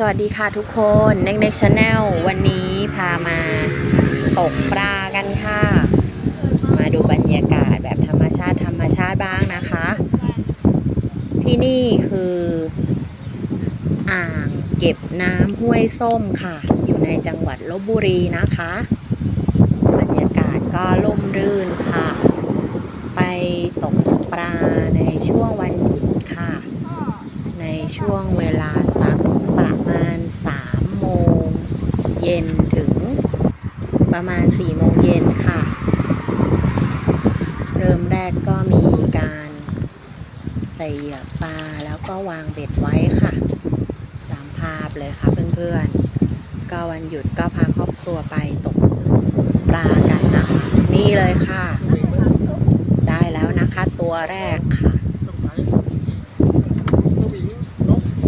สวัสดีค่ะทุกคน n e x t Next Channel วันนี้พามาตกปลากันค่ะ มาดูบรรยากาศแบบธรรมชาติธรรมชาติบ้างนะคะ ที่นี่คืออ่างเก็บน้ำห้วยส้มค่ะ อยู่ในจังหวัดลบบุรีนะคะ บรรยากาศก็ร่มรื่นค่ะ ไปตกปลาในช่วงวันหยุดค่ะ ในช่วงเวลาสัก ประมาณ 3 โมงเย็นถึงประมาณ 4 โมงเย็นค่ะ เริ่มแรกก็มีการใส่เหยื่อปลาแล้วก็วางเบ็ดไว้ค่ะ ตามภาพเลยค่ะเพื่อนๆ ก็วันหยุดก็พาครอบครัวไปตกปลากันนะคะ นี่เลยค่ะ ได้แล้วนะคะตัวแรกค่ะ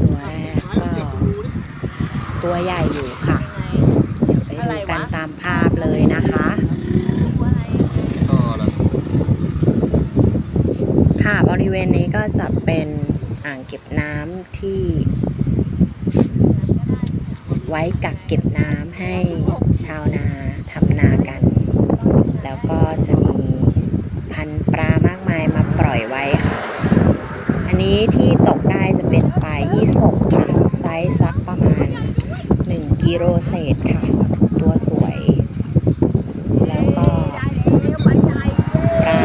ตัวแรกก็ ตัวใหญ่อยู่ค่ะเดี๋ยวไปดูกันตามภาพเลยนะคะค่ะบริเวณนี้ก็จะเป็นอ่างเก็บน้ำที่ ไว้กักเก็บน้ำให้ชาวนาทำนากัน แล้วก็จะมีพันธุ์ปลามากมายมาปล่อยไว้ค่ะ อันนี้ที่ตกได้จะเป็นปลายี่สกค่ะ ไซส์สักประมาณ 1 กิโลเศษค่ะ ตัวสวย แล้วก็ปลา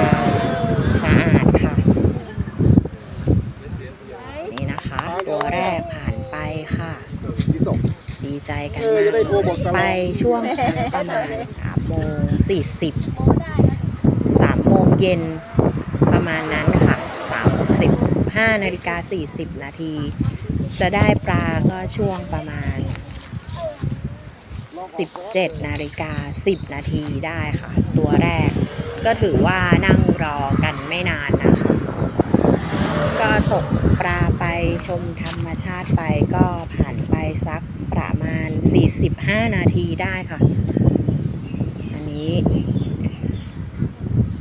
สะอาดค่ะ นี่นะคะ ตัวแรกผ่านไปค่ะ ดีใจกันมาจะได้กไปช่วงประมาณ3โมง40 3โมงเย็นประมาณนั้นค่ะ35นาฬิกา40นาทีจะได้ปลาก็ช่วงประมาณ 17นาฬิกา10 นาทีได้ค่ะ ตัวแรก ก็ถือว่านั่งรอกันไม่นานนะคะ ก็ตกปลาไปชมธรรมชาติไปก็ผ่านไปสักประมาณ 45 นาทีได้ค่ะ อันนี้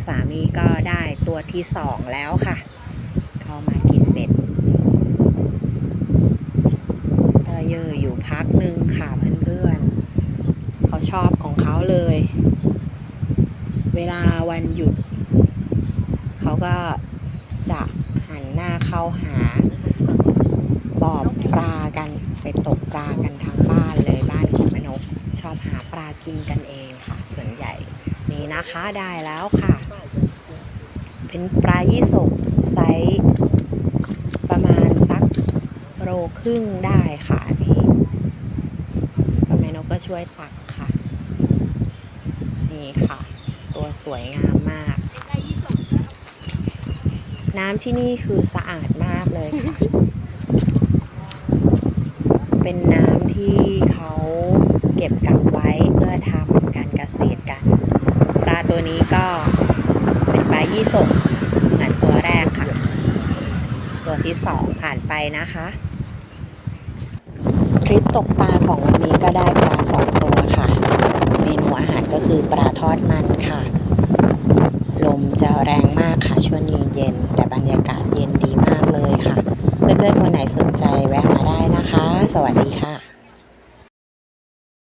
สามีก็ได้ตัวที่สองแล้วค่ะ เข้ามากินเบ็ดก็เยอะอยู่พักหนึ่งค่ะพื่ ของเขาเลย เวลาวันหยุด เขาก็จะหันหน้าเข้าหาบ่อปลากันไปตกปลากันทางบ้านเลยบ้านของแม่นกชอบหาปลากินกันเองค่ะ ส่วนใหญ่นี่นะคะได้แล้วค่ะ เป็นปลายี่สกไซส์ประมาณสักโลครึ่งได้ค่ะอันนี้ก็แม่นกก็ช่วยตักค่ะ นี่ค่ะ ตัว สวยงามมาก น้ำที่นี่คือสะอาดมากเลยค่ะ เป็นน้ำที่เขาเก็บกักไว้เพื่อทำการเกษตรกัน ปลาตัวนี้ก็เป็นปลายี่สกเหมือนตัวแรกค่ะ ตัวที่สองผ่านไปนะคะทริปตกปลาของวันนี้ก็ได้ปลาสองตัวค่ะ เมนูอาหารก็คือปลาทอดมันค่ะ ลมจะแรงมากค่ะช่วงเย็นๆแต่บรรยากาศเย็นดีมากเลยค่ะ เพื่อนๆคนไหนสนใจแวะมาได้นะคะ สวัสดีค่ะ